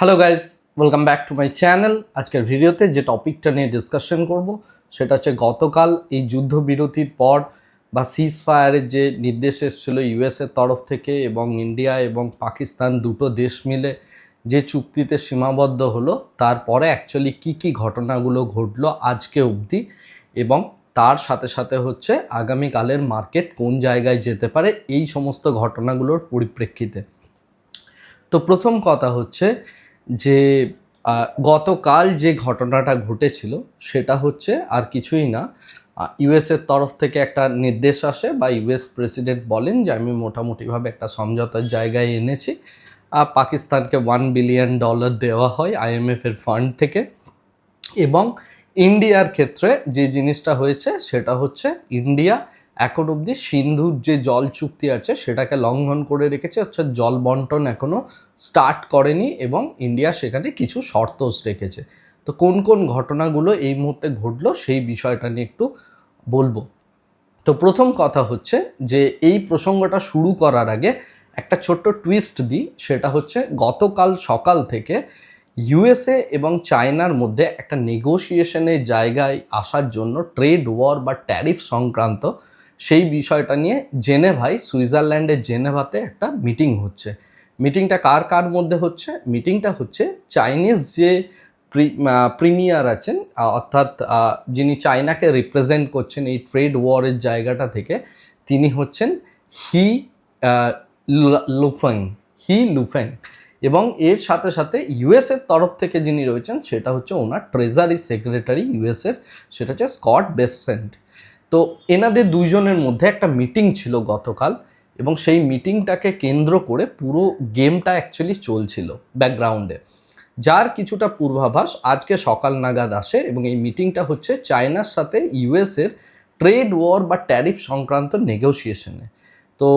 Hello guys welcome back to my channel আজকের ভিডিওতে যে টপিকটা নিয়ে ডিসকাশন করব, সেটা হচ্ছে গতকাল এই যুদ্ধবিরতির পর বা সিজ ফায়ারের যে নির্দেশ এসেছিল ইউএসের তরফ থেকে এবং ইন্ডিয়া এবং পাকিস্তান দুটো দেশ মিলে যে চুক্তিতে সীমাবদ্ধ হলো, তারপরে অ্যাকচুয়ালি কি কি ঘটনাগুলো ঘটলো আজকে অবধি এবং তার সাথে সাথে হচ্ছে আগামীকালের মার্কেট কোন জায়গায় যেতে পারে, এই সমস্ত ঘটনাগুলোর পরিপ্রেক্ষিতে। তো প্রথম কথা হচ্ছে যে গতকাল যে ঘটনাটা ঘটেছিল সেটা হচ্ছে আর কিছুই না ইউএসের তরফ থেকে একটা নির্দেশ আসে বা ইউএস প্রেসিডেন্ট বলেন যে, আমি মোটামুটিভাবে একটা সমঝোতার জায়গায় এনেছি। পাকিস্তানকে ওয়ান বিলিয়ন ডলার দেওয়া হয় আইএমএফের ফান্ড থেকে এবং ইন্ডিয়ার ক্ষেত্রে যে জিনিসটা হয়েছে সেটা হচ্ছে ইন্ডিয়া এখন অবধি সিন্ধুর যে জল চুক্তি আছে সেটাকে লঙ্ঘন করে রেখেছে হচ্ছে জল বন্টন এখনও স্টার্ট করেনি এবং ইন্ডিয়া সেখানে কিছু শর্ত রেখেছে। তো কোন কোন ঘটনাগুলো এই মুহূর্তে ঘটলো সেই বিষয়টা নিয়ে একটু বলব। তো প্রথম কথা হচ্ছে যে এই প্রসঙ্গটা শুরু করার আগে একটা ছোট্ট টুইস্ট দিই, সেটা হচ্ছে গতকাল সকাল থেকে ইউএসএ এবং চায়নার মধ্যে একটা নেগোসিয়েশনের জায়গায় আসার জন্য ট্রেড ওয়ার বা ট্যারিফ সংক্রান্ত সেই বিষয়টা নিয়ে জেনেভাই সুইজারল্যান্ডের জেনেভাতে একটা মিটিং হচ্ছে। মিটিংটা কার কার মধ্যে হচ্ছে? মিটিংটা হচ্ছে চাইনিজ যে প্রিমিয়ার আছেন অর্থাৎ যিনি চায়নাকে রিপ্রেজেন্ট করছেন এই ট্রেড ওয়ারের জায়গাটা থেকে, তিনি হচ্ছেন হি লুফেং হি লুফেং এবং এর সাথে সাথে ইউএসের তরফ থেকে যিনি রয়েছেন, সেটা হচ্ছে ওনার ট্রেজারি সেক্রেটারি ইউএসের সেটা হচ্ছে স্কট বেসেন্ট তো এনাদের দুইজনের মধ্যে একটা মিটিং ছিল গতকাল। এবং সেই মিটিংটাকে কেন্দ্র করে পুরো গেমটা অ্যাকচুয়ালি চলছিল ব্যাকগ্রাউন্ডে যার কিছুটা পূর্বাভাস আজকে সকাল নাগাদ আসে এবং এই মিটিংটা হচ্ছে চায়নার সাথে ইউএসের ট্রেড ওয়ার বা ট্যারিফ সংক্রান্ত নেগোসিয়েশনে তো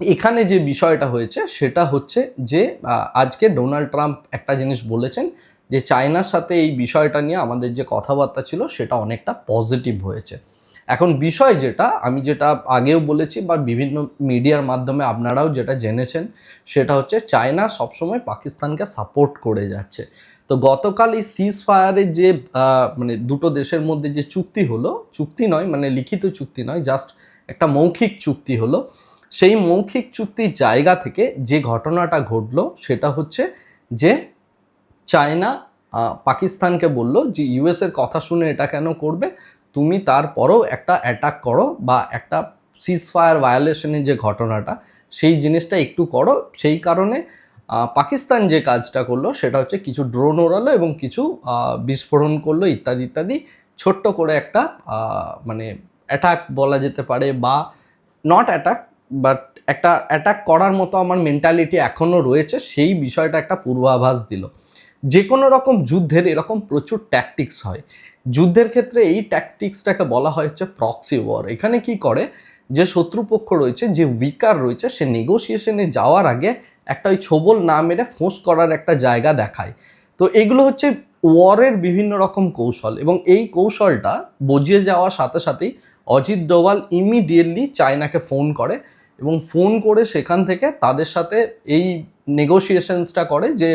এখানে যে বিষয়টা হয়েছে সেটা হচ্ছে যে আজকে ডোনাল্ড ট্রাম্প একটা জিনিস বলেছেন যে, চায়নার সাথে এই বিষয়টা নিয়ে আমাদের যে কথাবার্তা ছিল সেটা অনেকটা পজিটিভ হয়েছে। এখন বিষয় যেটা, আমি যেটা আগেও বলেছি বা বিভিন্ন মিডিয়ার মাধ্যমে আপনারাও যেটা জেনেছেন, সেটা হচ্ছে চায়না সবসময় পাকিস্তানকে সাপোর্ট করে যাচ্ছে। তো গতকাল এই সিজ ফায়ারের যে মানে দুটো দেশের মধ্যে যে চুক্তি হলো, চুক্তি নয় মানে লিখিত চুক্তি নয় জাস্ট একটা মৌখিক চুক্তি হলো, সেই মৌখিক চুক্তির জায়গা থেকে যে ঘটনাটা ঘটলো, সেটা হচ্ছে যে চায়না পাকিস্তানকে বলল যে ইউএসের কথা শুনে এটা কেন করবে? তুমি তারপরও একটা অ্যাটাক করো বা একটা সিজ ফায়ার ভায়োলেশনের যে ঘটনাটা, সেই জিনিসটা একটু করো। সেই কারণে পাকিস্তান যে কাজটা করল, সেটা হচ্ছে কিছু ড্রোন ওড়ালো এবং কিছু বিস্ফোরণ করল, ইত্যাদি ইত্যাদি। ছোট্ট করে একটা মানে অ্যাটাক বলা যেতে পারে বা নট অ্যাটাক বাট একটা অ্যাটাক করার মতো আমার মেন্টালিটি এখনও রয়েছে, সেই বিষয়টা একটা পূর্বাভাস দিল। যে কোনো রকম যুদ্ধের এরকম প্রচুর ট্যাকটিক্স হয়। যুদ্ধের ক্ষেত্রে এই ট্যাকটিক্সটাকে বলা হয় হচ্ছে প্রক্সি ওয়ার এখানে কি করে? যে শত্রুপক্ষ রয়েছে, যে উইকার রয়েছে, সে নেগোসিয়েশনে যাওয়ার আগে একটা ওই ছোবল না মেরে ফোঁস করার একটা জায়গা দেখায়। তো এগুলো হচ্ছে ওয়ারের বিভিন্ন রকম কৌশল এবং এই কৌশলটা বুঝিয়ে যাওয়ার সাথে সাথেই অজিত ডোভাল ইমিডিয়েটলি চায়নাকে ফোন করে এবং ফোন করে সেখান থেকে তাদের সাথে এই নেগোসিয়েশনসটা করে যে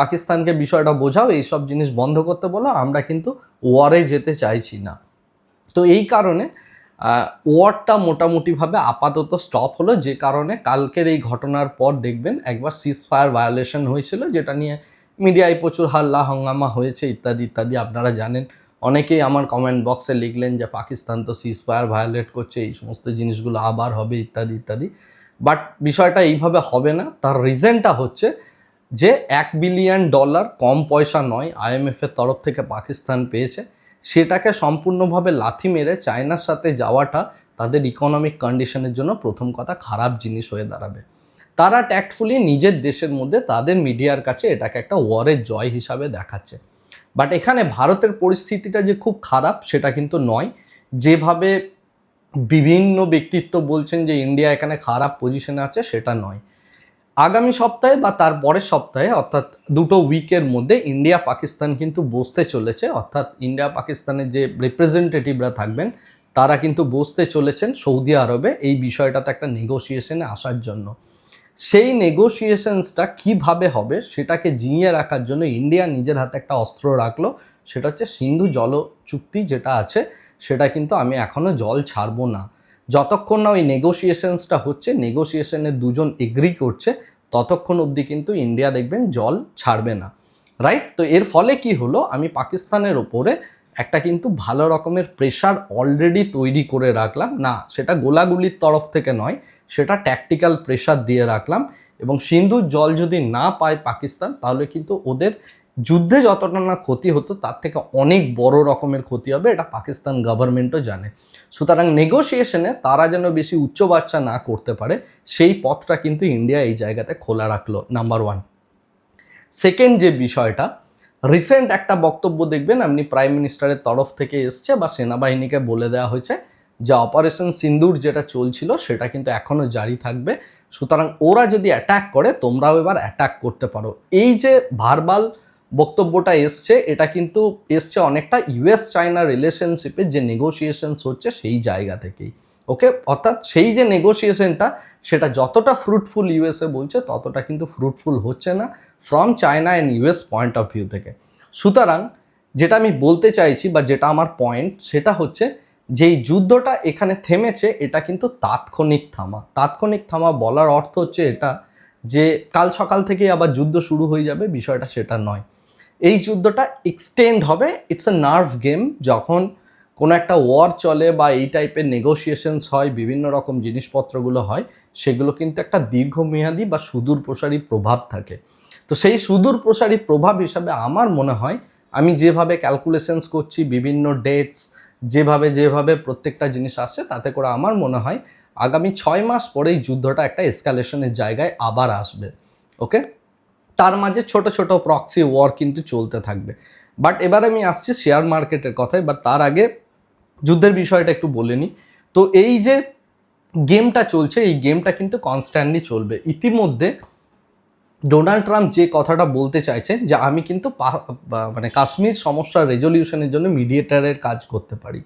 পাকিস্তানকে বিষয়টা বোঝাও, এইসব জিনিস বন্ধ করতে বলো, আমরা কিন্তু ওয়ারে যেতে চাইছি না। তো এই কারণে ওয়ারটা মোটামুটিভাবে আপাতত স্টপ হলো, যে কারণে কালকের এই ঘটনার পর দেখবেন একবার সিজ ফায়ার ভায়োলেশন হয়েছিল, যেটা নিয়ে মিডিয়ায় প্রচুর হাল্লা হাঙ্গামা হয়েছে, ইত্যাদি ইত্যাদি, আপনারা জানেন। অনেকেই আমার কমেন্ট বক্সে লিখলেন যে পাকিস্তান তো সিজ ফায়ার ভায়োলেট করছে, এই সমস্ত জিনিসগুলো আবার হবে, ইত্যাদি ইত্যাদি। বাট বিষয়টা এইভাবে হবে না, তার রিজনটা হচ্ছে যে এক বিলিয়ন ডলার কম পয়সা নয় আইএমএফের তরফ থেকে পাকিস্তান পেয়েছে, সেটাকে সম্পূর্ণভাবে লাথি মেরে চায়নার সাথে যাওয়াটা তাদের ইকোনমিক কন্ডিশনের জন্য প্রথম কথা খারাপ জিনিস হয়ে দাঁড়াবে। তারা ট্যাক্টফুলি নিজের দেশের মধ্যে তাদের মিডিয়ার কাছে এটাকে একটা ওয়ারের জয় হিসাবে দেখাচ্ছে। বাট এখানে ভারতের পরিস্থিতিটা যে খুব খারাপ, সেটা কিন্তু নয়। যেভাবে বিভিন্ন ব্যক্তিত্ব বলছেন যে ইন্ডিয়া এখানে খারাপ পজিশনে আছে, সেটা নয়। আগামী সপ্তাহে বা তার পরের সপ্তাহে, অর্থাৎ দুটো উইকের মধ্যে ইন্ডিয়া পাকিস্তান কিন্তু বসতে চলেছে। অর্থাৎ ইন্ডিয়া পাকিস্তানের যে রিপ্রেজেন্টেটিভরা থাকবেন, তারা কিন্তু বসতে চলেছেন সৌদি আরবে এই বিষয়টাতে একটা নেগোসিয়েশনে আসার জন্য। সেই নেগোসিয়েশনসটা কীভাবে হবে সেটাকে জিইয়ে রাখার জন্য ইন্ডিয়া নিজের হাতে একটা অস্ত্র রাখল। সেটা হচ্ছে সিন্ধু জল চুক্তি যেটা আছে, সেটা কিন্তু আমি এখনও জল ছাড়বো না। যতক্ষণ না ওই নেগোসিয়েশনসটা হচ্ছে নেগোসিয়েশনে দুজন এগ্রি করছে, ততক্ষণ অবধি কিন্তু ইন্ডিয়া দেখবেন জল ছাড়বে না রাইট তো এর ফলে কি হলো? আমি পাকিস্তানের ওপরে একটা কিন্তু ভালো রকমের প্রেশার অলরেডি তৈরি করে রাখলাম। না, সেটা গোলাগুলির তরফ থেকে নয়, সেটা ট্যাকটিক্যাল প্রেশার দিয়ে রাখলাম এবং সিন্ধুর জল যদি না পায় পাকিস্তান, তাহলে কিন্তু ওদের যুদ্ধে যতটা না ক্ষতি হতো, তার থেকে অনেক বড় রকমের ক্ষতি হবে, এটা পাকিস্তান গভর্নমেন্টও জানে। সুতরাং নেগোসিয়েশনে তারা যেন বেশি উচ্চ বাচ্চা না করতে পারে, সেই পথটা কিন্তু ইন্ডিয়া এই জায়গাতে খোলা রাখল নাম্বার ওয়ান সেকেন্ড যে বিষয়টা রিসেন্ট একটা বক্তব্য দেখবেন, আপনি প্রাইম মিনিস্টারের তরফ থেকে এসছে বা সেনাবাহিনীকে বলে দেওয়া হয়েছে যে অপারেশন সিন্দুর যেটা চলছিল, সেটা কিন্তু এখনও জারি থাকবে। সুতরাং ওরা যদি অ্যাটাক করে, তোমরাও এবার অ্যাটাক করতে পারো। এই যে ভারবাল বক্তব্যটা এসছে, এটা কিন্তু এসছে অনেকটা ইউএস চায়না রিলেশনশিপের যে নেগোসিয়েশনস হচ্ছে সেই জায়গা থেকেই ওকে অর্থাৎ সেই যে নেগোসিয়েশনটা সেটা যতটা ফ্রুটফুল ইউএসএ বলছে, ততটা কিন্তু ফ্রুটফুল হচ্ছে না from China and US point of view থেকে। সুতরাং যেটা আমি বলতে চাইছি বা যেটা আমার পয়েন্ট সেটা হচ্ছে যেই যুদ্ধটা এখানে থেমেছে, এটা কিন্তু তাৎক্ষণিক থামা। তাৎক্ষণিক থামা বলার অর্থ হচ্ছে এটা যে কাল সকাল থেকেই আবার যুদ্ধ শুরু হয়ে যাবে, বিষয়টা সেটা নয়। এই যুদ্ধটা এক্সটেন্ড হবে। ইটস এ নার্ভ গেম যখন কোনো একটা ওয়ার চলে বা এই টাইপের নেগোসিয়েশনস হয়, বিভিন্ন রকম জিনিসপত্রগুলো হয়, সেগুলো কিন্তু একটা দীর্ঘমেয়াদী বা সুদূর প্রসারী প্রভাব থাকে। তো সেই সুদূর প্রসারী প্রভাব হিসাবে আমার মনে হয়, আমি যেভাবে ক্যালকুলেশনস করছি, বিভিন্ন ডেটস যেভাবে যেভাবে প্রত্যেকটা জিনিস আসছে, তাতে করে আমার মনে হয়, আগামী ছয় মাস পরেই যুদ্ধটা একটা এসকালেশনের জায়গায় আবার আসবে। ওকে তার মাঝে ছোট ছোট প্রক্সি ওয়ার কিন্তু চলতে থাকবে। বাট এবার আমি আসছি শেয়ার মার্কেটের কথায় বাট তার আগে যুদ্ধের বিষয়টা একটু বলে নিই। তো এই যে গেমটা চলছে, এই গেমটা কিন্তু কনস্ট্যান্টলি চলবে। ইতিমধ্যে ডোনাল্ড ট্রাম্প যে কথাটা বলতে চাইছেন যে আমি কিন্তু মানে কাশ্মীর সমস্যার রেজলিউশনের জন্য মিডিয়েটারের কাজ করতে পারি।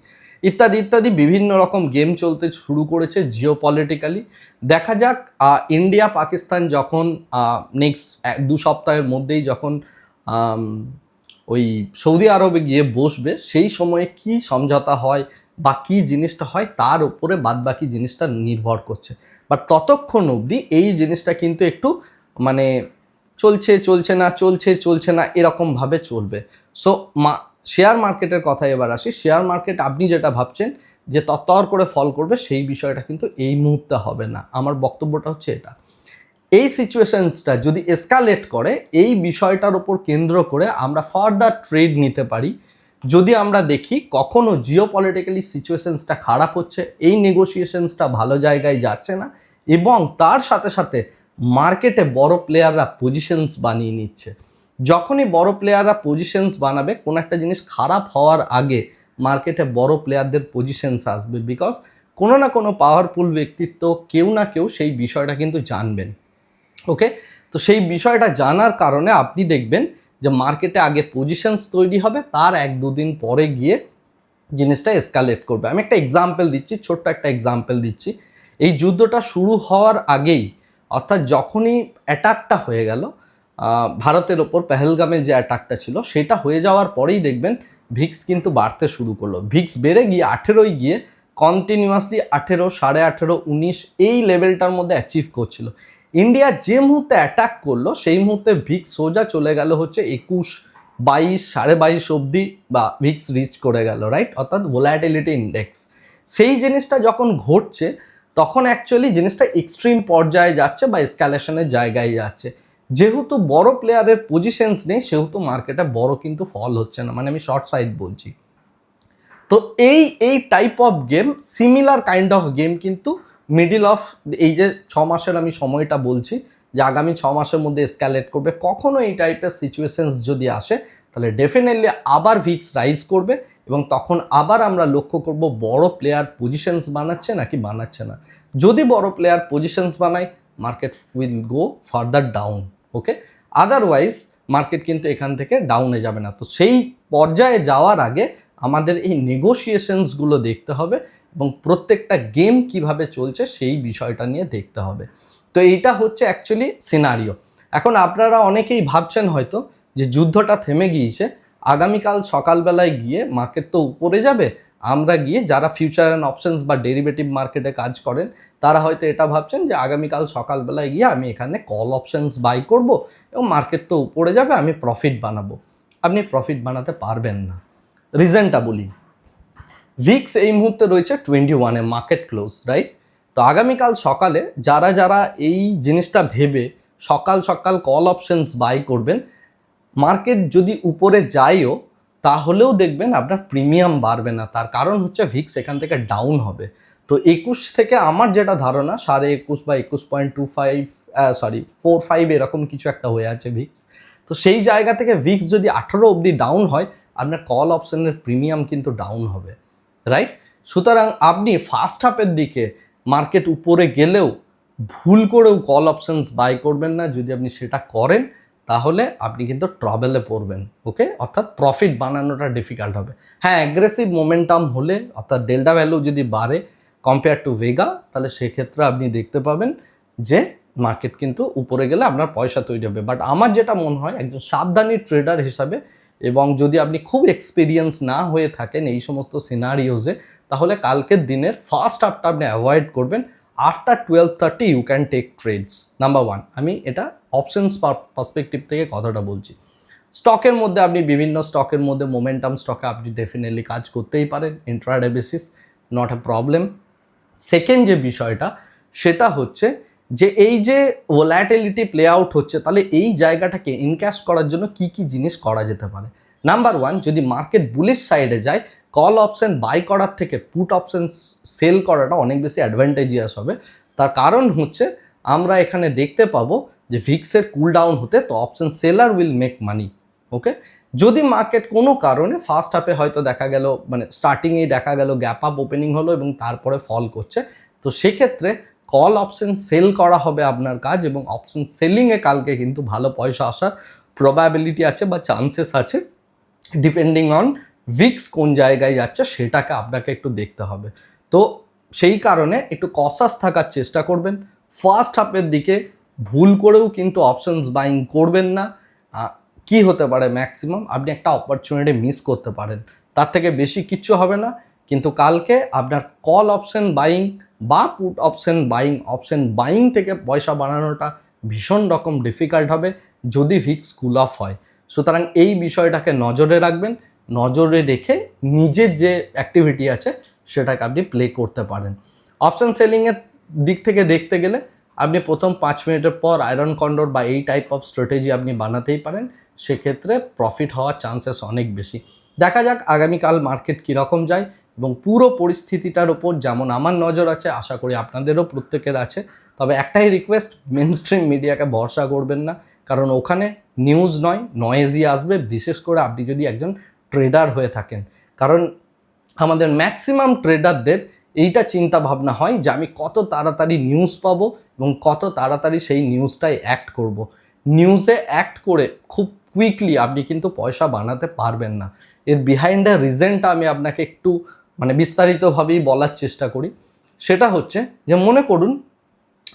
ইত্যাদি ইত্যাদি বিভিন্ন রকম গেম চলতে শুরু করেছে জিও পলিটিক্যালি দেখা যাক ইন্ডিয়া, পাকিস্তান যখন নেক্সট দু সপ্তাহের মধ্যেই যখন ওই সৌদি আরবে গিয়ে বসবে, সেই সময়ে কি সমঝোতা হয় বা কী জিনিসটা হয়, তার উপরে বাদবাকি জিনিসটা নির্ভর করছে। বাট ততক্ষণ অবধি এই জিনিসটা কিন্তু একটু মানে চলছে চলছে না, চলছে চলছে না, এরকমভাবে চলবে। সো মা শেয়ার মার্কেটের কথা এবার আসি। শেয়ার মার্কেট আপনি যেটা ভাবছেন যে তত্তর করে ফল করবে, সেই বিষয়টা কিন্তু এই মুহূর্তে হবে না। আমার বক্তব্যটা হচ্ছে এটা। এই সিচুয়েশনসটা যদি এসকালেট করে, এই বিষয়টার ওপর কেন্দ্র করে আমরা ফার্দার ট্রেড নিতে পারি। যদি আমরা দেখি কখনো জিও পলিটিক্যালি সিচুয়েশনসটা খারাপ হচ্ছে, এই নেগোসিয়েশনসটা ভালো জায়গায় যাচ্ছে না এবং তার সাথে সাথে মার্কেটে বড় প্লেয়াররা পজিশনস বানিয়ে নিচ্ছে। যখনই বড় প্লেয়াররা পজিশনস বানাবে, কোনো একটা জিনিস খারাপ হওয়ার আগে মার্কেটে বড় প্লেয়ারদের পজিশনস আসবে বিকজ কোনো না কোনো পাওয়ারফুল ব্যক্তিত্ব কেউ না কেউ সেই বিষয়টা কিন্তু জানবেন। ওকে তো সেই বিষয়টা জানার কারণে আপনি দেখবেন যে মার্কেটে আগে পজিশনস তৈরি হবে, তার এক দুদিন পরে গিয়ে জিনিসটা এসকালেট করবে। আমি একটা এক্সাম্পল দিচ্ছি, ছোট্ট একটা এক্সাম্পল দিচ্ছি। এই যুদ্ধটা শুরু হওয়ার আগেই, অর্থাৎ যখনই অ্যাটাকটা হয়ে গেল ভারতের ওপর পেহেলগামে যে অ্যাটাকটা ছিল, সেটা হয়ে যাওয়ার পরেই দেখবেন ভিক্স কিন্তু বাড়তে শুরু করল। ভিক্স বেড়ে গিয়ে আঠেরোই গিয়ে কন্টিনিউয়াসলি আঠেরো, সাড়ে আঠেরো, উনিশ এই লেভেলটার মধ্যে অ্যাচিভ করছিল। ইন্ডিয়া যে মুহূর্তে অ্যাটাক করল, সেই মুহূর্তে ভিক্স সোজা চলে গেল হচ্ছে একুশ, বাইশ, সাড়ে বাইশ অবধি বা ভিক্স রিচ করে গেল রাইট অর্থাৎ ভোলাটিলিটি ইন্ডেক্স সেই জিনিসটা যখন ঘটছে, তখন অ্যাকচুয়ালি জিনিসটা এক্সট্রিম পর্যায়ে যাচ্ছে বা এসক্যালেশনের জায়গায় যাচ্ছে। যেহেতু বড় প্লেয়ারের পজিশনস নেই, সেহেতু মার্কেটে বড় কিন্তু ফল হচ্ছে না। মানে আমি শর্ট সাইড বলছি। তো এই এই type of game similar kind of game কিন্তু মিডিল অফ এই যে ছ মাসের আমি সময়টা বলছি, যে আগামী ছ মাসের মধ্যে এসক্যালেট করবে, কখনো এই টাইপের সিচুয়েশনস যদি আসে, তাহলে ডেফিনেটলি আবার ভিক্স রাইজ করবে এবং তখন আবার আমরা লক্ষ্য করব বড় প্লেয়ার পজিশনস বানাচ্ছে নাকি বানাচ্ছে না। যদি বড় প্লেয়ার পজিশনস বানায় market will go further down okay? Otherwise market কিন্তু এখান থেকে ডাউনে যাবে না। তো সেই পর্যায়ে যাওয়ার আগে আমাদের এই নেগোসিয়েশনসগুলো দেখতে হবে এবং প্রত্যেকটা গেম কীভাবে চলছে সেই বিষয়টা নিয়ে দেখতে হবে। তো এইটা হচ্ছে অ্যাকচুয়ালি সিনারিও এখন আপনারা অনেকেই ভাবছেন হয়তো যে যুদ্ধটা থেমে গিয়েছে, আগামীকাল সকালবেলায় গিয়ে মার্কেট তো উপরে যাবে আমরা গিয়ে যারা ফিউচার অ্যান্ড অপশনস বা ডেরিভেটিভ মার্কেটে কাজ করেন, তারা হয়তো এটা ভাবছেন যে আগামীকাল সকালবেলায় গিয়ে আমি এখানে কল অপশনস বাই করব এবং মার্কেট তো উপরে যাবে, আমি প্রফিট বানাবো। আপনি প্রফিট বানাতে পারবেন না। রিজনটা বলি। ভিক্স এই মুহূর্তে রয়েছে টোয়েন্টি ওয়ানে মার্কেট ক্লোজ রাইট তো আগামীকাল সকালে যারা যারা এই জিনিসটা ভেবে সকাল সকাল কল অপশনস বাই করবেন মার্কেট যদি উপরে যায়ও তাহলেও দেখবেন আপনার প্রিমিয়াম বাড়বে না। তার কারণ হচ্ছে ভিক্স এখান থেকে ডাউন হবে। তো একুশ থেকে আমার যেটা ধারণা, সাড়ে একুশ বা একুশ point two five sorry four five এরকম কিছু একটা হয়ে আছে ভিক্স তো সেই জায়গা থেকে ভিক্স যদি আঠেরো অবধি ডাউন হয়, আপনার কল অপশনের প্রিমিয়াম কিন্তু ডাউন হবে। রাইট সুতরাং আপনি ফার্স্ট হাফের দিকে মার্কেট উপরে গেলেও ভুল করেও কল অপশনস বাই করবেন না। যদি আপনি সেটা করেন তাহলে আপনি কিন্তু ট্রাভেলে পড়বেন ওকে অর্থাৎ প্রফিট বানানোটা ডিফিকাল্ট হবে। হ্যাঁ অ্যাগ্রেসিভ মোমেন্টাম হলে, অর্থাৎ ডেল্টা ভ্যালু যদি বাড়ে কম্পেয়ার টু ভেগা তাহলে সেক্ষেত্রে আপনি দেখতে পাবেন যে মার্কেট কিন্তু উপরে গেলে আপনার পয়সা তৈরি হবে। বাট আমার যেটা মনে হয়, একজন সাবধানী ট্রেডার হিসাবে এবং যদি আপনি খুব এক্সপিরিয়েন্স না হয়ে থাকেন এই সমস্ত সিনারিওজে তাহলে কালকের দিনের ফার্স্ট হাফটা আপনি অ্যাভয়েড করবেন। After twelve thirty you can take trades number one আমি এটা অপশনস পার্সপেক্টিভ থেকে কথাটা বলছি। স্টকের মধ্যে আপনি বিভিন্ন স্টকের মধ্যে মোমেন্টাম স্টকে আপনি ডেফিনেটলি কাজ করতেই পারেন intraday basis not a problem second যে বিষয়টা, সেটা হচ্ছে যে এই যে ভোল্যাটিলিটি প্লে আউট হচ্ছে, তাহলে এই জায়গাটাকে ইনক্যাশ করার জন্য কি কি জিনিস করা যেতে পারে? নাম্বার ওয়ান যদি মার্কেট বুলিশ সাইডে যায় কল অপশন বাই করার থেকে পুট অপশন সেল করাটা অনেক বেশি অ্যাডভান্টেজিয়াস হবে। তার কারণ হচ্ছে, আমরা এখানে দেখতে পাবো যে ভিক্সের কুল ডাউন হতে তো option seller will make money okay যদি মার্কেট কোনো কারণে ফার্স্ট হাফে হয়তো দেখা গেল মানে স্টার্টিংয়েই দেখা গেল গ্যাপ আপ ওপেনিং হলো এবং তারপরে ফল করছে, তো সেক্ষেত্রে কল অপশন সেল করা হবে আপনার কাজ এবং অপশন সেলিংয়ে কালকে কিন্তু ভালো পয়সা আসার প্রবাবিলিটি আছে বা চান্সেস আছে ডিপেন্ডিং অন ভিক্স কোন জায়গায় যাচ্ছে সেটাকে আপনাকে একটু দেখতে হবে। তো সেই কারণে একটু কসাস থাকার চেষ্টা করবেন। ফার্স্ট হাফের দিকে ভুল করেও কিন্তু অপশনস বাইং করবেন না। কি হতে পারে ম্যাক্সিমাম আপনি একটা অপরচুনিটি মিস করতে পারেন। তার থেকে বেশি কিচ্ছু হবে না। কিন্তু কালকে আপনার কল অপশন বাইং বা put option buying option buying থেকে পয়সা বানানোটা ভীষণ রকম ডিফিকাল্ট হবে। যদি ভিক্স কুল অফ হয়। সুতরাং এই বিষয়টাকে নজরে রাখবেন। নজরে রেখে নিজের যে অ্যাক্টিভিটি আছে, সেটাকে আপনি প্লে করতে পারেন। অপশন সেলিংয়ের দিক থেকে দেখতে গেলে, আপনি প্রথম পাঁচ মিনিটের পর আয়রন কন্ডোর বা এই টাইপ অফ স্ট্র্যাটেজি আপনি বানাতেই পারেন। সেক্ষেত্রে প্রফিট হওয়ার চান্সেস অনেক বেশি। দেখা যাক আগামীকাল মার্কেট কীরকম যায় এবং পুরো পরিস্থিতিটার ওপর যেমন আমার নজর আছে, আশা করি আপনাদেরও প্রত্যেকের আছে। তবে একটাই রিকোয়েস্ট মেন স্ট্রিম মিডিয়াকে ভরসা করবেন না। কারণ ওখানে নিউজ নয় নয়েজি আসবে। বিশেষ করে আপনি যদি একজন ট্রেডার হয়ে থাকেন। কারণ আমাদের ম্যাক্সিমাম ট্রেডারদের এইটা চিন্তা ভাবনা হয় যে আমি কত তাড়াতাড়ি নিউজ পাব এবং কত তাড়াতাড়ি সেই নিউজটাই অ্যাক্ট করব। নিউজে অ্যাক্ট করে খুব কুইকলি আপনি কিন্তু পয়সা বানাতে পারবেন না। এর বিহাইন্ড দ্য রিজনটা আমি আপনাকে একটু মানে বিস্তারিতভাবেই বলার চেষ্টা করি। সেটা হচ্ছে যে মনে করুন,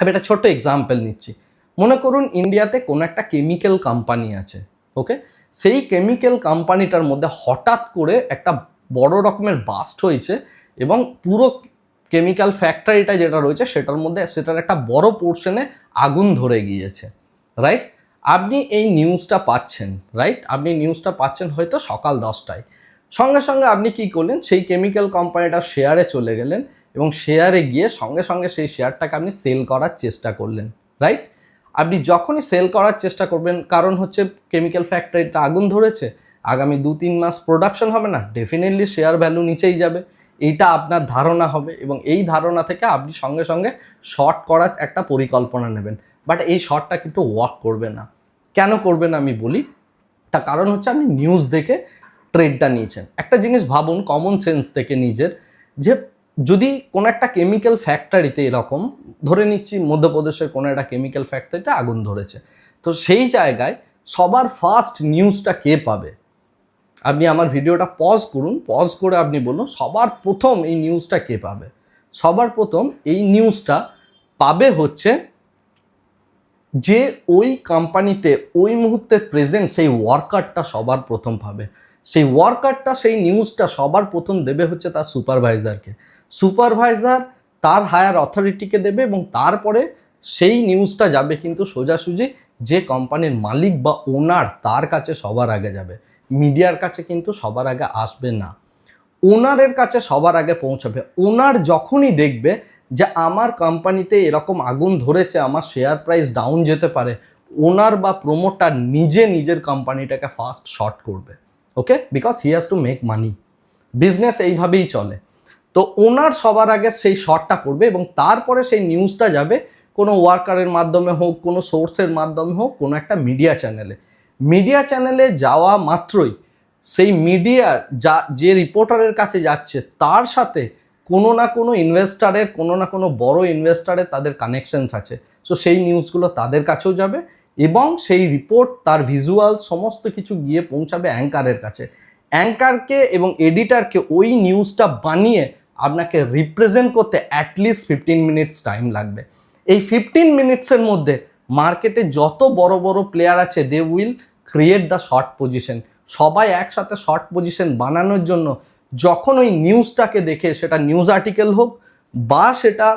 আমি একটা ছোট্ট এক্সাম্পল নিচ্ছি। মনে করুন ইন্ডিয়াতে কোনো একটা কেমিক্যাল কোম্পানি আছে ওকে সেই কেমিক্যাল কোম্পানিটার মধ্যে হঠাৎ করে একটা বড় রকমের বাস্ট হয়েছে এবং পুরো কেমিক্যাল ফ্যাক্টরিটা যেটা রয়েছে সেটার মধ্যে, সেটার একটা বড় পোর্শনে আগুন ধরে গিয়েছে রাইট আপনি এই নিউজটা পাচ্ছেন রাইট আপনি নিউজটা পাচ্ছেন হয়তো সকাল দশটায়। সঙ্গে সঙ্গে আপনি কি করলেন? সেই কেমিক্যাল কোম্পানিটার শেয়ারে চলে গেলেন এবং শেয়ারে গিয়ে সঙ্গে সঙ্গে সেই শেয়ারটাকে আপনি সেল করার চেষ্টা করলেন রাইট আপনি যখনই সেল করার চেষ্টা করবেন, কারণ হচ্ছে কেমিক্যাল ফ্যাক্টরিতে আগুন ধরেছে, আগামী দু তিন মাস প্রোডাকশন হবে না ডেফিনেটলি শেয়ার ভ্যালু নিচেই যাবে। এইটা আপনার ধারণা হবে এবং এই ধারণা থেকে আপনি সঙ্গে সঙ্গে শর্ট করার একটা পরিকল্পনা নেবেন। বাট এই শর্টটা কিন্তু ওয়ার্ক করবে না। কেন করবে না আমি বলি, তার কারণ হচ্ছে আপনি নিউজ দেখে ট্রেডটা নিয়েছেন। একটা জিনিস ভাবুন কমন সেন্স থেকে নিজের, যে যদি কোনো একটা কেমিক্যাল ফ্যাক্টরিতে এরকম, ধরে নিচ্ছি মধ্যপ্রদেশের কোনো একটা কেমিক্যাল ফ্যাক্টরিতে আগুন ধরেছে, তো সেই জায়গায় সবার ফার্স্ট নিউজটা কে পাবে? আপনি আমার ভিডিওটা পজ করুন পজ করে আপনি বলুন, সবার প্রথম এই নিউজটা কে পাবে? সবার প্রথম এই নিউজটা পাবে হচ্ছে যে ওই কোম্পানিতে ওই মুহূর্তে প্রেজেন্ট সেই ওয়ার্কারটা সবার প্রথম পাবে। সেই ওয়ার্কারটা সেই নিউজটা সবার প্রথম দেবে হচ্ছে তার সুপারভাইজারকে সুপারভাইজার তার হায়ার অথরিটিকে দেবে এবং তারপরে সেই নিউজটা যাবে কিন্তু সোজাসুজি যে কোম্পানির মালিক বা ওনার তার কাছে সবার আগে যাবে। মিডিয়ার কাছে কিন্তু সবার আগে আসবে না। ওনারের কাছে সবার আগে পৌঁছাবে। ওনার যখনই দেখবে যে আমার কোম্পানিতে এরকম আগুন ধরেছে, আমার শেয়ার প্রাইস ডাউন যেতে পারে, ওনার বা প্রমোটার নিজে নিজের কোম্পানিটাকে ফার্স্ট শর্ট করবে। Okay? Because he has to make money. Business এইভাবেই চলে। তো ওনার সবার আগে সেই শটটা করবে এবং তারপরে সেই নিউজটা যাবে কোনো ওয়ার্কারের মাধ্যমে হোক, কোনো সোর্সের মাধ্যমে হোক, কোনো একটা মিডিয়া চ্যানেলে মিডিয়া চ্যানেলে যাওয়া মাত্রই সেই মিডিয়ার যা, যে রিপোর্টারের কাছে যাচ্ছে, তার সাথে কোনো না কোনো ইনভেস্টারের কোনো না কোনো বড় ইনভেস্টারের তাদের কানেকশনস আছে। সো সেই নিউজগুলো তাদের কাছেও যাবে এবং সেই রিপোর্ট তার ভিজুয়াল সমস্ত কিছু গিয়ে পৌঁছাবে অ্যাঙ্কারের কাছে। অ্যাঙ্কারকে এবং এডিটারকে ওই নিউজটা বানিয়ে আপনাকে রিপ্রেজেন্ট করতে অ্যাটলিস্ট ফিফটিন মিনিটস টাইম লাগবে। এই ফিফটিন মিনিটসের মধ্যে মার্কেটে যত বড় বড় প্লেয়ার আছে they will create the short position সবাই একসাথে শর্ট পজিশন বানানোর জন্য যখন ওই নিউজটাকে দেখে, সেটা নিউজ আর্টিকেল হোক বা সেটা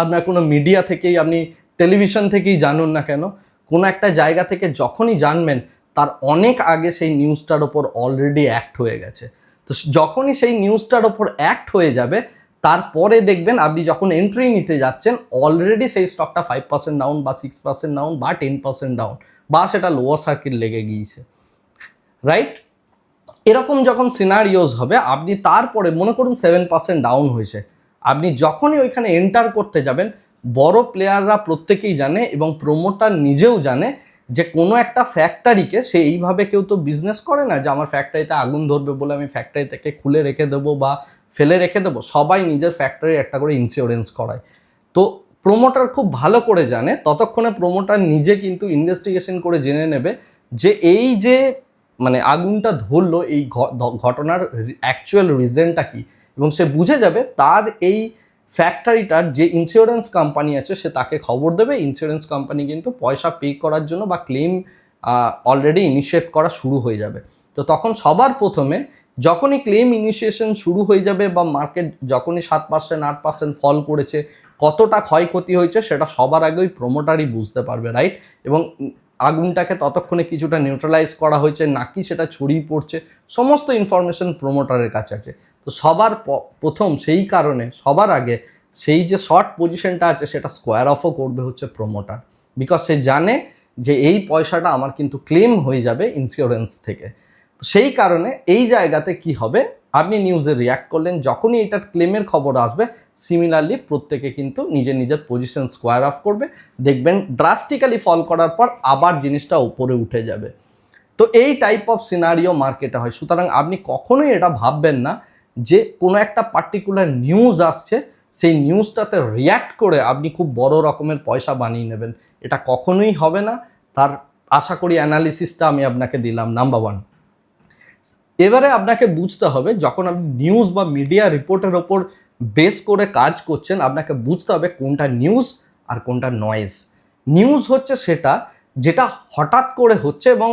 আপনার কোনো মিডিয়া থেকেই, আপনি টেলিভিশন থেকেই জানুন না কেন, কোনো একটা জায়গা থেকে যখনই জানবেন, তার অনেক আগে সেই নিউজটার ওপর অলরেডি অ্যাক্ট হয়ে গেছে। তো যখনই সেই নিউজটার ওপর অ্যাক্ট হয়ে যাবে, তারপরে দেখবেন আপনি যখন এন্ট্রি নিতে যাচ্ছেন অলরেডি সেই স্টকটা ফাইভ পার্সেন্ট ডাউন বা সিক্স পার্সেন্ট ডাউন বা টেন পার্সেন্ট ডাউন বা সেটা লোয়ার সার্কিট লেগে গিয়েছে রাইট এরকম যখন সিনারিওস হবে, আপনি তারপরে মনে করুন সেভেন পার্সেন্ট ডাউন হয়েছে, আপনি যখনই ওইখানে এন্টার করতে যাবেন, বড় প্লেয়াররা প্রত্যেকেই জানে এবং প্রমোটার নিজেও জানে যে কোনো একটা ফ্যাক্টরিকে সে এইভাবে কেউ তো বিজনেস করে না যে, আমার ফ্যাক্টরিতে আগুন ধরবে বলে আমি ফ্যাক্টরি থেকে খুলে রেখে দেবো বা ফেলে রেখে দেবো। সবাই নিজের ফ্যাক্টরি একটা করে ইন্স্যুরেন্স করায়। তো প্রোমোটার খুব ভালো করে জানে, ততক্ষণে প্রোমোটার নিজে কিন্তু ইনভেস্টিগেশন করে জেনে নেবে যে, এই যে মানে আগুনটা ধরলো, এই ঘটনার অ্যাকচুয়াল রিজনটা কি? এবং সে বুঝে যাবে তার এই ফ্যাক্টরিটার যে ইন্স্যুরেন্স কোম্পানি আছে, সে তাকে খবর দেবে। ইন্স্যুরেন্স কোম্পানি কিন্তু পয়সা পে করার জন্য বা ক্লেম অলরেডি ইনিশিয়েট করা শুরু হয়ে যাবে। তো তখন সবার প্রথমে যখনই ক্লেম ইনিশিয়েশন শুরু হয়ে যাবে বা মার্কেট যখনই সাত পার্সেন্ট আট পার্সেন্ট ফল করেছে, কতটা ক্ষয়ক্ষতি হয়েছে, সেটা সবার আগে ওই প্রমোটারই বুঝতে পারবে রাইট এবং আগুনটাকে ততক্ষণে কিছুটা নিউট্রালাইজ করা হয়েছে, নাকি সেটা ছড়িয়ে পড়ছে, সমস্ত ইনফরমেশন প্রমোটারের কাছে আছে। তো সবার প্রথম সেই কারণে, সবার আগে সেই যে শর্ট পজিশনটা আছে সেটা স্কোয়ার অফও করবে হচ্ছে প্রমোটার বিকজ সে জানে যে এই পয়সাটা আমার কিন্তু ক্লেম হয়ে যাবে ইন্স্যুরেন্স থেকে। তো সেই কারণে এই জায়গাতে কি হবে? আপনি নিউজে রিয়াক্ট করলেন, যখনই এটার ক্লেমের খবর আসবে সিমিলারলি প্রত্যেকে কিন্তু নিজের নিজের পজিশন স্কোয়ার অফ করবে, দেখবেন ড্রাস্টিক্যালি ফল করার পর আবার জিনিসটা উপরে উঠে যাবে। তো এই টাইপ অফ সিনারিও মার্কেটে হয়। সুতরাং আপনি কখনোই এটা ভাববেন না যে কোনো একটা পার্টিকুলার নিউজ আসছে, সেই নিউজটাতে রিয়্যাক্ট করে আপনি খুব বড় রকমের পয়সা বানিয়ে নেবেন। এটা কখনোই হবে না। তার আশা করি অ্যানালিসিসটা আমি আপনাকে দিলাম নাম্বার ওয়ান এবারে আপনাকে বুঝতে হবে, যখন আপনি নিউজ বা মিডিয়া রিপোর্টের ওপর বেস করে কাজ করছেন, আপনাকে বুঝতে হবে কোনটা নিউজ আর কোনটা নয়েজ নিউজ হচ্ছে সেটা, যেটা হঠাৎ করে হচ্ছে এবং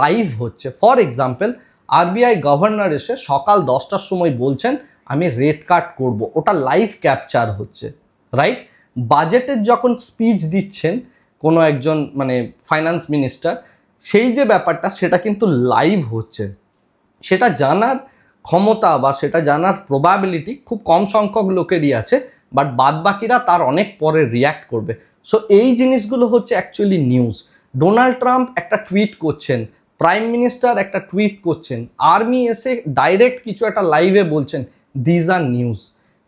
লাইভ হচ্ছে। ফর এক্সাম্পল আরবিআই গভর্নর এসে সকাল দশটার সময় বলছেন, আমি রেট কাট করব। ওটা লাইভ ক্যাপচার হচ্ছে রাইট বাজেটের যখন স্পিচ দিচ্ছেন কোনো একজন মানে ফাইন্যান্স মিনিস্টার সেই যে ব্যাপারটা সেটা কিন্তু লাইভ হচ্ছে। সেটা জানার ক্ষমতা বা সেটা জানার প্রবাবিলিটি খুব কম সংখ্যক লোকেরই আছে বাট বাদবাকিরা তার অনেক পরে রিয়্যাক্ট করবে। সো এই জিনিসগুলো হচ্ছে অ্যাকচুয়ালি নিউজ ডোনাল্ড ট্রাম্প একটা টুইট করছেন প্রাইম মিনিস্টার একটা টুইট করছেন আর্মি এসে ডাইরেক্ট কিছু একটা লাইভে বলছেন দিজ আর নিউজ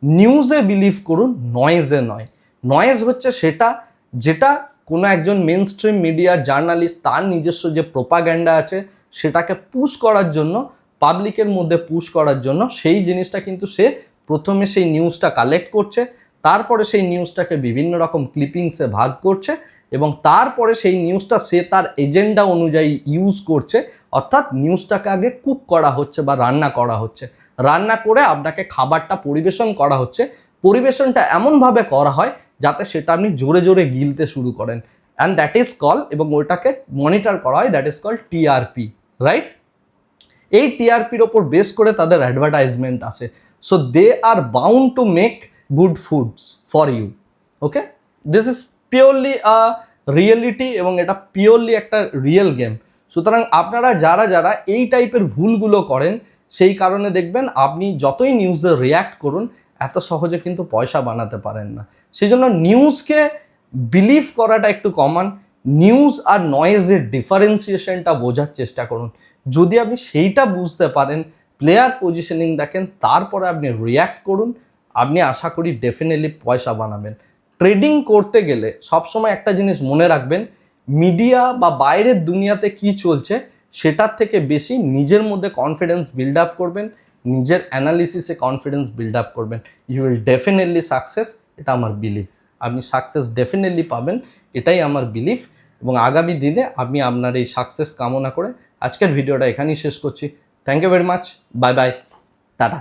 নিউজে বিলিভ করুন নয়েজে নয়। নয়েজ হচ্ছে সেটা যেটা কোনো একজন মেন স্ট্রিম মিডিয়া জার্নালিস্ট তার নিজস্ব যে প্রোপাগ্যান্ডা আছে, সেটাকে পুশ করার জন্য পাবলিকের মধ্যে পুশ করার জন্য সেই জিনিসটা কিন্তু সে প্রথমে সেই নিউজটা কালেক্ট করছে, তারপরে সেই নিউজটাকে বিভিন্ন রকম ক্লিপিংসে ভাগ করছে এবং তারপরে সেই নিউজটা সে তার এজেন্ডা অনুযায়ী ইউজ করছে, অর্থাৎ নিউজটাকে আগে কুক করা হচ্ছে বা রান্না করা হচ্ছে। রান্না করে আপনাকে খাবারটা পরিবেশন করা হচ্ছে। পরিবেশনটা এমনভাবে করা হয় যাতে সেটা আপনি জোরে জোরে গিলতে শুরু করেন। অ্যান্ড দ্যাট ইজ কল এবং ওটাকে মনিটর করা হয় that is call TRP right এই টিআরপির ওপর বেস করে তাদের অ্যাডভার্টাইজমেন্ট আসে। So they are bound to make good foods for you okay this is purely reality এবং এটা পিওরলি একটা রিয়েল গেম সুতরাং আপনারা যারা যারা এই টাইপের ভুলগুলো করেন, সেই কারণে দেখবেন আপনি যতই নিউজে রিয়্যাক্ট করুন, এত সহজে কিন্তু পয়সা বানাতে পারেন না। সেই জন্য নিউজকে বিলিভ করাটা একটু কমান নিউজ আর নয়েজের ডিফারেন্সিয়েশনটা বোঝার চেষ্টা করুন। যদি আপনি সেইটা বুঝতে পারেন প্লেয়ার পজিশনিং দেখেন, তারপরে আপনি রিয়্যাক্ট করুন, আপনি আশা করি ডেফিনেটলি পয়সা বানাবেন। ট্রেডিং করতে গেলে সবসময় একটা জিনিস মনে রাখবেন মিডিয়া বা বাইরের দুনিয়াতে কি চলছে সেটার থেকে বেশি নিজের মধ্যে কনফিডেন্স বিল্ড আপ করবেন, নিজের অ্যানালিসিসে কনফিডেন্স বিল্ড আপ করবেন। ইউ উইল ডেফিনেটলি সাকসেস এটা আমার বিলিফ আপনি সাকসেস ডেফিনেটলি পাবেন, এটাই আমার বিলিফ এবং আগামী দিনে আমি আপনার এই সাকসেস কামনা করে আজকের ভিডিওটা এখানেই শেষ করছি। Thank you very much bye bye tata.